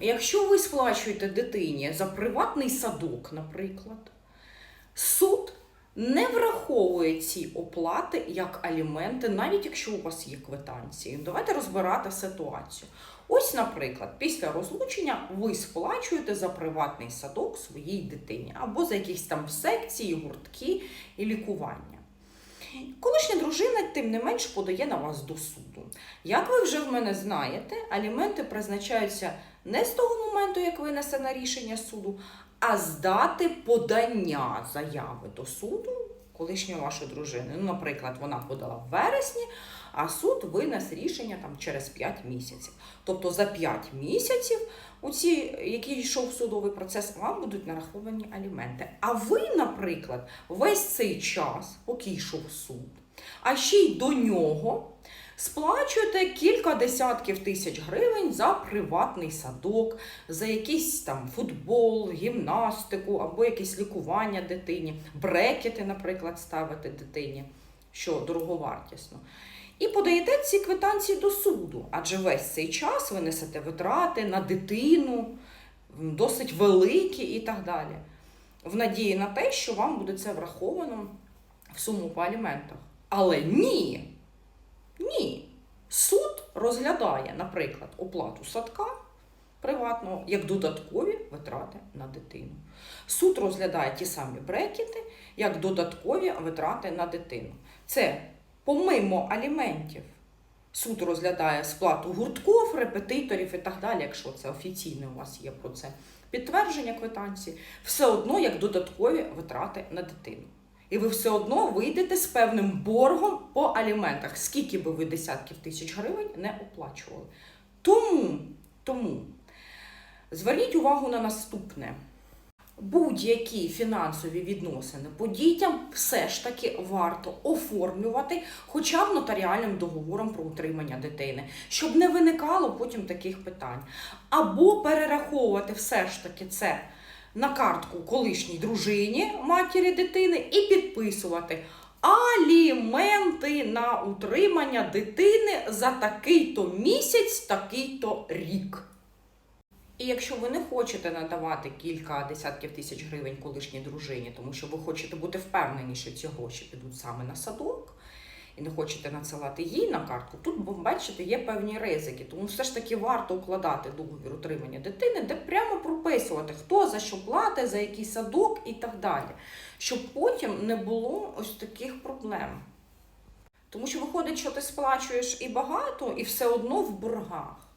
якщо ви сплачуєте дитині за приватний садок, наприклад, суд не враховує ці оплати як аліменти, навіть якщо у вас є квитанції. Давайте розбирати ситуацію. Ось, наприклад, після розлучення ви сплачуєте за приватний садок своїй дитині або за якісь там секції, гуртки і лікування. Колишня дружина, тим не менш, подає на вас до суду. Як ви вже в мене знаєте, аліменти призначаються не з того моменту, як винесено рішення суду, а з дати подання заяви до суду колишньої вашої дружини. Ну, наприклад, вона подала в вересні, а суд винес рішення там через 5 місяців. Тобто за 5 місяців, у ці, які йшов судовий процес, вам будуть нараховані аліменти. А ви, наприклад, весь цей час, поки йшов суд, а ще й до нього сплачуєте кілька десятків тисяч гривень за приватний садок, за якийсь там футбол, гімнастику або якесь лікування дитині, брекети, наприклад, ставити дитині, що дороговартісно. І подаєте ці квитанції до суду, адже весь цей час ви несете витрати на дитину, досить великі і так далі. В надії на те, що вам буде це враховано в суму по аліментах. Але ні. Ні. Суд розглядає, наприклад, оплату садка приватного як додаткові витрати на дитину. Суд розглядає ті самі брекети як додаткові витрати на дитину. Це помимо аліментів. Суд розглядає сплату гуртків, репетиторів і так далі, якщо це офіційне у вас є про це підтвердження квитанції, все одно як додаткові витрати на дитину. І ви все одно вийдете з певним боргом по аліментах, скільки би ви десятків тисяч гривень не оплачували. Тому, тому зверніть увагу на наступне. Будь-які фінансові відносини по дітям все ж таки варто оформлювати хоча б нотаріальним договором про утримання дитини, щоб не виникало потім таких питань. Або перераховувати все ж таки це на картку колишній дружині матері дитини і підписувати аліменти на утримання дитини за такий-то місяць, такий-то рік. І якщо ви не хочете надавати кілька десятків тисяч гривень колишній дружині, тому що ви хочете бути впевнені, що ці гроші підуть саме на садок, і не хочете надсилати їй на картку, тут, бачите, є певні ризики. Тому все ж таки варто укладати договір утримання дитини, де прямо прописувати, хто за що платить, за який садок і так далі. Щоб потім не було ось таких проблем. Тому що виходить, що ти сплачуєш і багато, і все одно в боргах.